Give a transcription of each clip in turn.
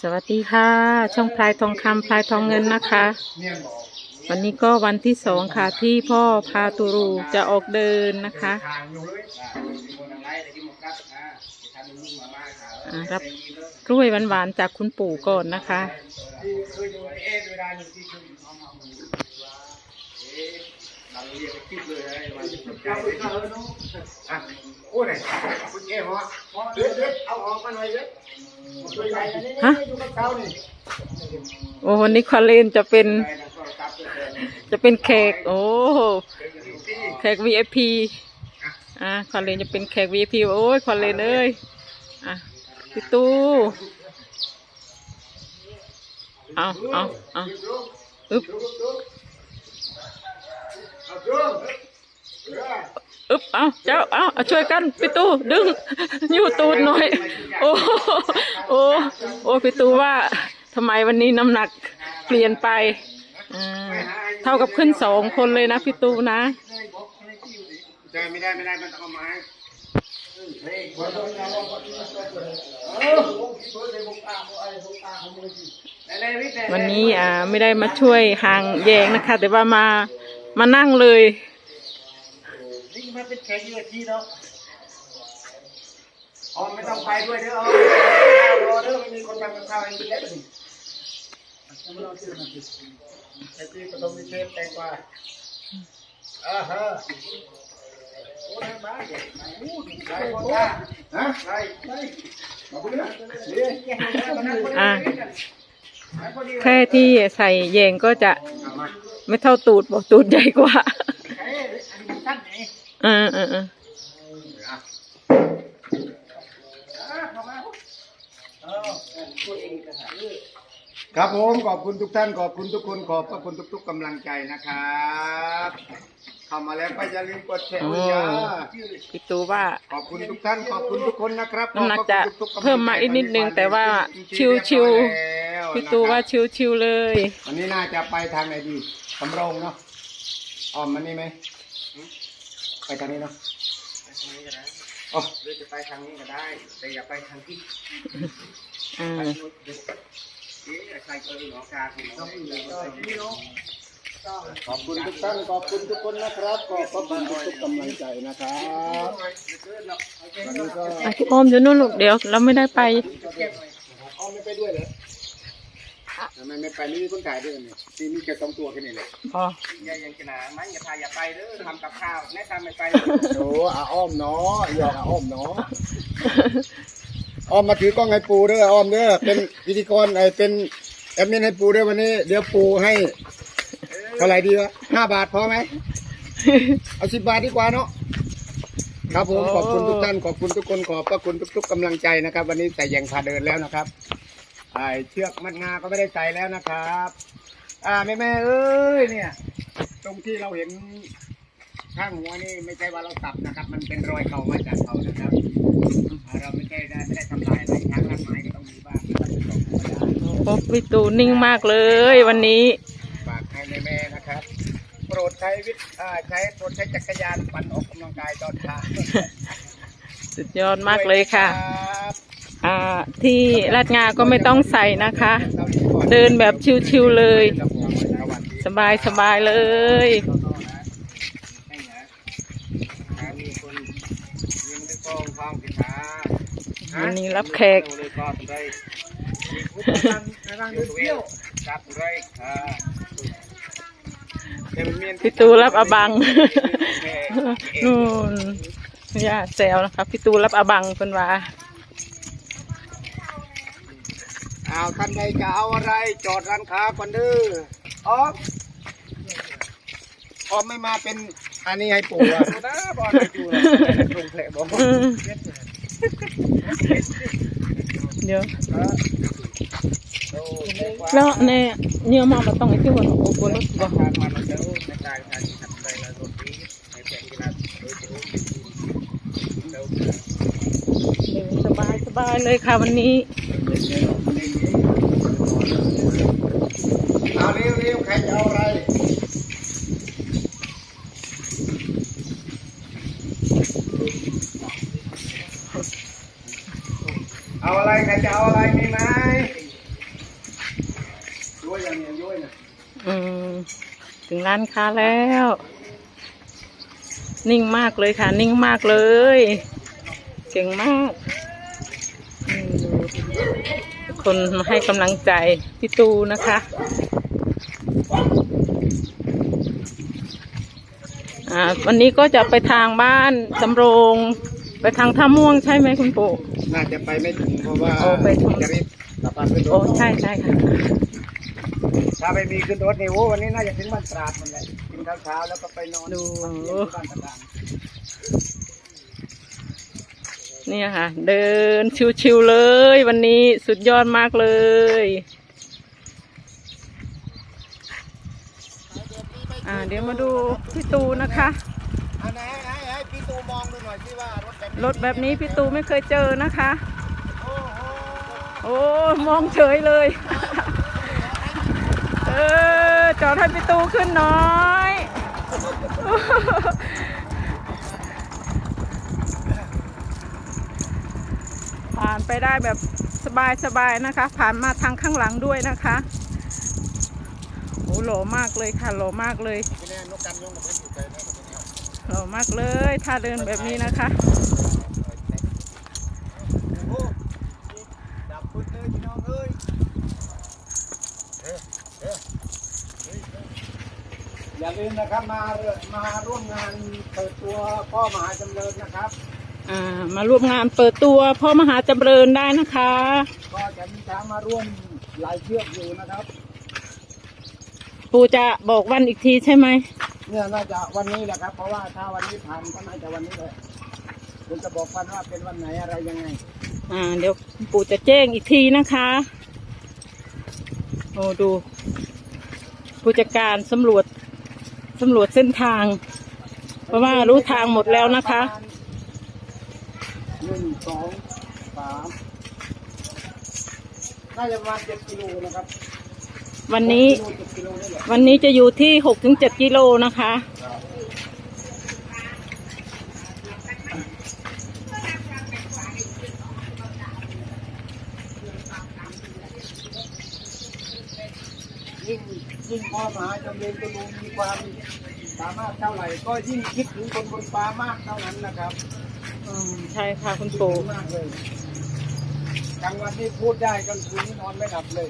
สวัสดีค่ะ ช่องพลายทองคำพลายทองเงินนะคะ วันนี้ก็วันที่สองค่ะที่พ่อพาตูรูจะออกเดินนะคะ รับกล้วยหวานๆจากคุณปู่ก่อนนะคะ โอ้ยคุณเอ๋ฮะเด็ดเด็ดเอาออกมาหน่อยเด็ดตัวใหญ่อันนี้ฮะอยเขานี่โอ้วันนี้คอเลนจะเป็น จะเป็นแขก โอ้แขก VIP อ่าคอเลนจะเป็นแขก VIP โอ้ยคอเลนเอ้ยอะพี่ตู้เอาเอาเอาอึบ อาจุ๊บอึบเอาเจ้าเอาเอาช่วยกันพี่ตู้ดึงอยู่ตูดหน่อย โอ้โอ้โอ้พี่ตู้ว่าทำไมวันนี้น้ำหนักเปลี่ยนไปอเท่ากับขึ้นสองคนเลยนะพี่ตู้นะเจอไม่ได้ไม่ได้มันต้องเอาไม้วันนี้อ่าไม่ได้มาช่วยหางแยงนะคะ แต่ว่ามา มานั่งเลยนี่มันเป็นแขกยูเอที่เนาะอ๋อไม่ต้องไปด้วยเด้ออ๋อรอเด้อไม่มีคนทำกับข้าวให้กินแล้วนี่ไอ้ที่ผสมมีเชฟแตงกวาอ่าฮะโอ้ยมาเด็กมาอู้ดีใจคนละฮะไปไปมาพูดนะเดี๋ยอ่าแค่ที่ใส่แยงก็จะ ไม่เท่าตูดบอกตูดใหญ่กว่าเอ้ยอันนี้มันสั้นไงอ่าอ่าอ่าอะอะเข้ามาเอาตัวเองก็หาเรื่องครับผมขอบคุณทุกท่านขอบคุณทุกคนขอบพระคุณทุก ๆกำลังใจนะครับเข้ามาแล้วก็อย่าลืมกดแชร์โอ้ด้วยจ้าพี่ตู้ว่าขอบคุณทุกท่านขอบคุณทุกคนนะครับน้ำหนักจะขอบคุณทุๆกำลังใจเพิ่มมาอีกนิดนึงแต่ว่าชิวๆ พี่ตู้ว่าชิวๆเลย วันนี้น่าจะไปทางไหนดีสำโรงเนาะอ้อมมันนี่ไหมไปทางนี้เนาะอ๋อหรือจะไปทางนี้ก็ได้ แต่อย่าไปทางที่อ่าขอบคุณทุกท่านขอบคุณทุกคนนะครับขอบพระคุณทุกๆกำลังใจนะครับวันนี้ก็อะพี่โอมเดี๋ยวนู่นลูกเดี๋ยวเราไม่ได้ไปเอาไม่ไปด้วยเหรอ ทำไมไม่ไปนี่มีคนถ่ายด้วยเนี่ยนี่มีแค่สองตัวแค่นี้เลยพออย่ายังจะหนามันอย่าพาอย่าไปเด้อทำกับข้าวแนะนำไม่ไปโอ้อาอ้อมเนาะหยอกอาอ้อมเนาะอ้อมมาถือกล้องให้ปูเด้ออ้อมเด้อเป็นพิธีกรไอเป็นแอดมินให้ปูเด้อวันนี้ เดี๋ยวปูให้เท่าไหร่ดีวะห้าบาทพอไหมเอาสิบบาทดีกว่าเนาะครับผมขอบคุณทุกท่านขอบคุณทุกคนขอบพระคุณทุกๆกำลังใจนะครับ วันนี้ใส่แยงพาเดินแล้วนะครับ ไอเชือกมัดงาก็ไม่ได้ใส่แล้วนะครับ อ่าแม่แม่ๆเอ้ยเนี่ย ตรงที่เราเห็นข้างหัวนี่ไม่ใช่ว่าเราตับนะครับ มันเป็นรอยเก่ามาจากเขานะครับอ่าเราไม่ใช่ได้ไม่ได้ทำลายอะไรช้างรักไม้ก็ต้องมีบ้างนะครับเป็นของธรรมดาโอ้พี่ตูนิ่งมากเลยวันนี้ ฝากให้แม่ๆนะครับ โปรดใช้วิทย์อ่าใช้โปรดใช้จักรยานปั่นออกกำลังกายตอนเช้า สุดยอดมากเลยค่ะรับ ที่ลาดงาก็ไม่ต้องใส่นะคะ เดินแบบชิวๆเลย สบายสบายเลย วันนี้รับแขก พี่ตูรับอบัง นู่นย่าแซวนะคะ พี่ตูรับอบังคนว่า อาท่านใดจะเอาอะไรจอดร้านค้าก่อนเด้ออ๋ออ๋อไม่มาเป็นอันนี้ให้ปู่อะนะบอลให้ปู่นะตรงแผลบอกอืมเดี๋ยวโอ้แล้วเนี่ยเนี่ยมาบ่ต้องไอ้ที่ว่าโอ้โหรถบ่ทางมาแล้วเด้อในการทางที่ทำได้แล้วรถนี้ในแผงกีฬาโดยเฉพาะเดี๋ยวเดินสบายสบายเลยค่ะวันนี้ เร็วเร็วใครจะเอาอะไรเอาอะไรใครจะเอาอะไรมีไหมย้วยอย่างเนี้ยย้วยนี่ยอืมถึงร้านค้าแล้ว นิ่งมากเลยค่ะ นิ่งมากเลย เก่งมากคนมาให้กำลังใจพี่ตูนะคะ อ่าวันนี้ก็จะไปทางบ้านสำโรง ไปทางท่าม่วงใช่ไหมคุณปู่ น่าจะไปไม่ถึงเพราะว่าโอ้ไปถึง จะรีบกลับบ้านขึ้นรโอ้ถใช่ใช่ค่ะถ้าไม่มีขึ้นรถนี่โอ้วันนี้น่าจะถึงบ้านตราดหมดเลยกินข้าวเช้าแล้วก็ไปนอนดูพักเย็นที่บ้านตราดเนี่ยค่ะ เดินชิวๆเลย วันนี้สุดยอดมากเลย อ่าเดี๋ยวมาดูพี่ตูนะคะ อันไหนให้ให้พี่ตูมองดูหน่อยที่ว่ารถแบบรถแบบนี้พี่ตูไม่เคยเจอนะคะ โอ้โหโอ้มองเฉยเลย เออจอดให้พี่ตูขึ้นหน้อย ผ่านไปได้แบบสบายๆนะคะ ผ่านมาทางข้างหลังด้วยนะคะโอ้โหล่อมากเลยค่ะหล่อมากเลยที่นี่นกกันยงกับผมอยู่ใจนะผมเนี่ยหล่อมากเลย ถ้าเดินแบบนี้นะคะโอ้โหดับปึ๊ดเลยพี่น้องเอ้ยเอ๊ะเอ๊ะเฮ้ยเฮ้ยอย่าลืมนะครับมาเรือมาร่วมงานเปิดตัวพ่อมหาจำเริญนะครับอ่ามาร่วมงานเปิดตัวพ่อมหาจำเริญได้นะคะ ก็จะมีช้างมาร่วมหลายเชือกอยู่นะครับ ปู่จะบอกวันอีกทีใช่ไหมเนี่ยน่าจะวันนี้แหละครับ เพราะว่าถ้าวันนี้ทันก็น่าจะวันนี้เลยคุณจะบอกกันว่าเป็นวันไหนอะไรยังไง อ่า เดี๋ยวปู่จะแจ้งอีกทีนะคะโอ้ดู ผู้จัดการสำรวจสำรวจเส้นทาง เพราะว่ารู้ทางหมดแล้วนะคะหนึ่งสองสามน่าจะประมาณเจ็ดกิโลนะครับ วันนี้หกกิโลเจ็ดกิโลนี่แหละวันนี้จะอยู่ที่หกถึงเจ็ดกิโลนะคะ ยิ่งยิ่งพ่อมหาจำเริญก็รู้มีความสามารถเท่าไหร่ ก็ยิ่งคิดถึงคนบนฟ้ามากเท่านั้นนะครับอืมใช่ค่ะคุณคิดปู่ถึงมากเลยกลางวันที่พูดได้กลางคืนนี่นอนไม่หลับเลย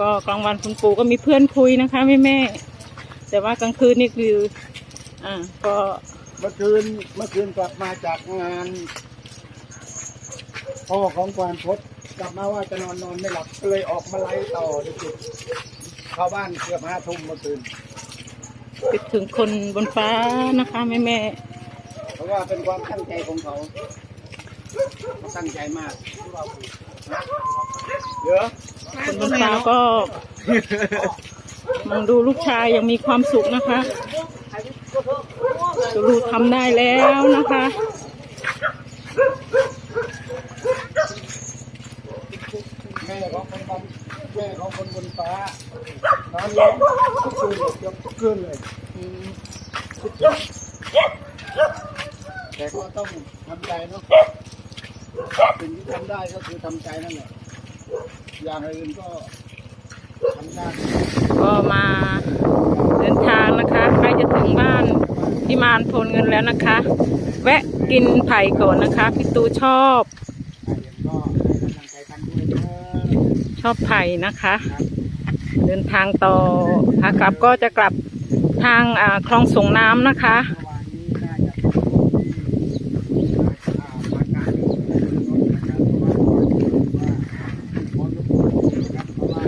ก็กลางวันคุณปู่ก็มีเพื่อนคุยนะคะแม่แม่ๆแต่ว่ากลางคืนนี่คือ อ่า ก็เมื่อคืนเมื่อคืนกลับมาจากงานพ่อของกวานพศกลับมาว่าจะนอนนอนไม่หลับก็เลยออกมาไล่ต่อดึกๆเข้าบ้านเกือบห้าทุ่มเมื่อคืนคิดถึงคนบนฟ้านะคะแม่แม่เพราะว่าเป็นความตั้งใจของเขาเขาตั้งใจมากนะเยอะๆค นบนฟ้าก็มองดูลูกชายยังมีความสุขนะคะตูลูทำได้แล้วนะคะแม่ของคนบนแม่ของคนบนฟ้านอนร้องทุกคืนเลยกือบทุกคืนเลยแต่ก็ต้องทำใจเนาะสิ่งที่ทำได้ก็คือทำใจนั่นแหละ อย่างอื่นก็ทำได้ก็มาเดินทางนะคะใกล้จะถึงบ้านที่มานพลเงินแล้วนะคะ แวะกินไผ่ก่อนนะคะพี่ตูชอบ ก็ให้กำลังใจกันด้วยเนอชอบไผ่นะคะ เดินทางต่อขากลับก็จะกลับทางอ่าคลองส่งน้ำนะคะเมื่อวานนี้น่าจะเป็นช่วงที่อ่าอาการรถนะครับเพราะว่าก่อนว่าพอทุกคนนะครับเพราะว่า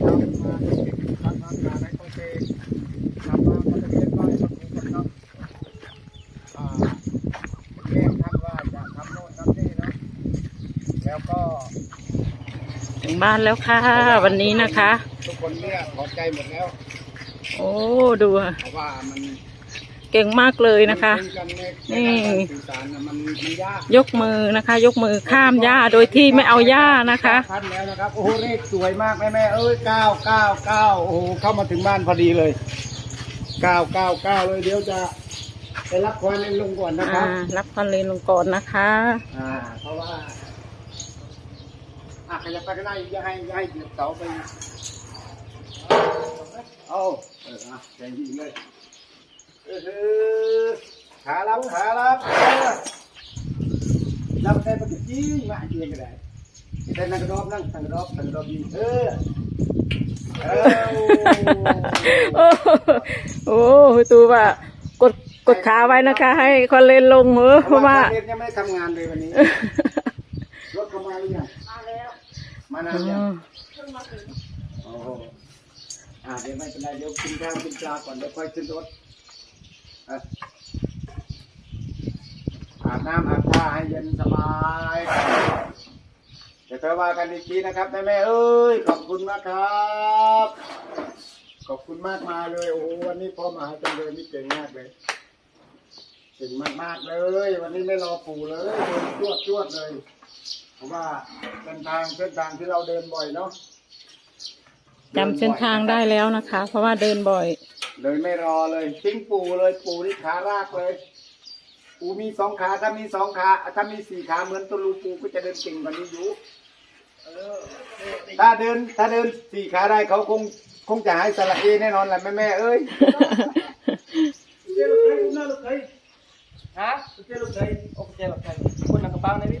เรามาทำงานงานในโอเคกลับมาก็จะเรียนว่าให้มันถูกต้องอ่าแจ้งท่านว่าจะทำโน่นทำนี่เนาะแล้วก็ ถึง บ้านแล้วค่ะ วันนี้นะคะ ทุกคนเนี่ยพอใจหมดแล้วโอ้ดูค่ะเพราะว่ามันเก่งมากเลยนะคะ มัยกัในี่ใการสื่อสารน่ะมันมันยากยกมือนะคะ ยกมือข้ามหญ้าโดยที่ไม่เอาหญ้านะคะทันแล้วนะครับโอ้โหเลขสวยมากแม่แม่เอ้ยเก้าเก้าเก้าโอ้โหเข้ามาถึงบ้านพอดีเลยเก้าเก้าเก้าเลยเดี๋ยวจะไปรับควานเล่นลงก่อนนะคอ่ารับรับคอนเลนลงก่อนนะคะ อ่า เพราะว่า อะขยับไปก็ได้อย่าให้อย่าให้เหยียบเสาไป เอาเอออะใจดีเลยเออขารับขารับรับได้ปกติมาเกียงก็ได้แต่นั่งกระดอบนั่งนั่งกระดอบนั่งกระดอบดีเออโอ้โหตูว่ากดกดขาไว้นะคะ ให้คอนเลนลงเหออเพราะว่าเรียนยังไม่ทำงานเลยวันนี้ เข้ามาหรือยังมาแล้วมานานยังโอ้โหอ่าเดี๋ยวไม่เป็นไรเดี๋ยวกินข้าวกินปลาก่อนเดี๋ยวค่อยขึ้นรถอะอาบน้ำอาบท่าให้เย็นสบายเดี๋ยวค่อยว่ากันอีกทีนะครับแม่แม่ๆเอ้ยขอบคุณมากครับขอบคุณมากมาเลยโอ้โหวันนี้พ่อมหาจังเลยนี่เก่งมากเลยเก่งมากๆเลย วันนี้ไม่รอปู่เลยเดินจวดจวดๆเลย เพราะว่าเส้นทางเส้นทางที่เราเดินบ่อยเนาะจำเส้นทางได้แล้วนะคะ เพราะว่าเดินบ่อย เลยไม่รอเลยทิ้งปู่เลยปู่ที่ขารากเลยปู่มีสองขาถ้ามีสองขาถ้ามีสี่ขาเหมือนตัวลูปู่ก็จะเดินเก่งกว่านี้อยู่ถ้าเดินถ้าเดินสี่ขาได้เขาคงคงจะหายสละเอแน่นอนแหละแม่แม่ๆเอ้ยฮะเจ้าลูกใจโอ้เจ้าลูกใจคนนั่งกระเป๋าในนี้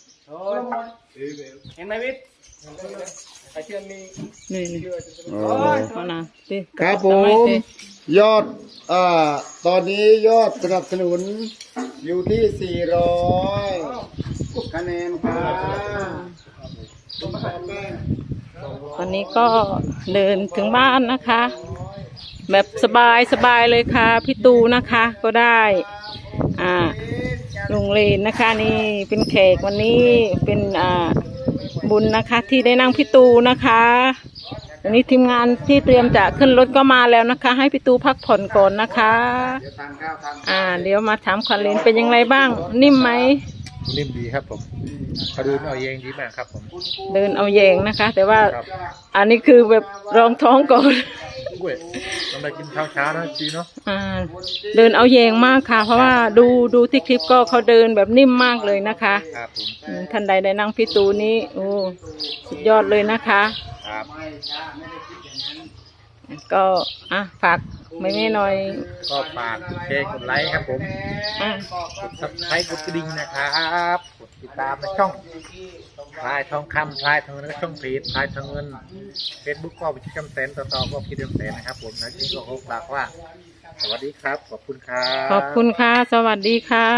เขาไม่เดี๋ยวค่อยปิดเสียบคอยอนุป่วยลูกปล่อยกันนะเดี๋ยวจ้ะเดี๋ยวเดี๋ยวเป็นอากาศนะเป็นน้ำไหนซะปุ๊บโอ้ยเห็นไหมวิทย์ใครเชื่อมีนี่นี่เอานะดิครับผเอาไว้มดิยอดอ่าตอนนี้ยอดสนับสนุนอยู่ที่ 400 คะแนนครับตอนนี้ก็เดินถึงบ้านนะคะ แบบสบายสบายเลยค่ะพี่ตูนะคะ ก็ได้ อ่า โรงเรียนนะคะนี่เป็นแขกวันนี้เป็นอ่าบุญนะคะ ที่ได้นั่งพี่ตูนะคะวันนี้ทีมงานที่เตรียมจะขึ้นรถก็มาแล้วนะคะ ให้พี่ตูพักผ่อนก่อนนะคะ อ่า เดี๋ยวมาถามควันเลนเป็นยังไงบ้าง นิ่มไหม นิ่มดีครับผมเขาดูเอาเองดีมากครับผมเดินเอาแยงนะคะ แต่ว่าครับอันนี้คือแบบรองท้องก่อน กล้วยต้องไปกินข้าวเช้านะจีเนาะอ่าเดินเอาแยงมากค่ะ เพราะว่าดูดูที่คลิปก็เขาเดินแบบนิ่มมากเลยนะคะครับผมอืมท่านใดได้นั่งพี่ตูนี้โอ้สุดยอดเลยนะคะ ครับ ก็อะฝาก ไม่แม่หน่อยก็ฝากกดแชร์กดไลค์ครับผมอะกดซับสไครต์กดกระดิ่งนะครับกดติดตามในช่องพลายทองคำพลายทองเงินและช่องเพจพลายทองเงินเฟซบุ๊กก็ไปที่คำแสนต่อต่อก็พี่คำแสนนะครับผมนะจริงก็ขอฝากว่า สวัสดีครับ ขอบคุณครับ ขอบคุณค่ะ สวัสดีค่ะ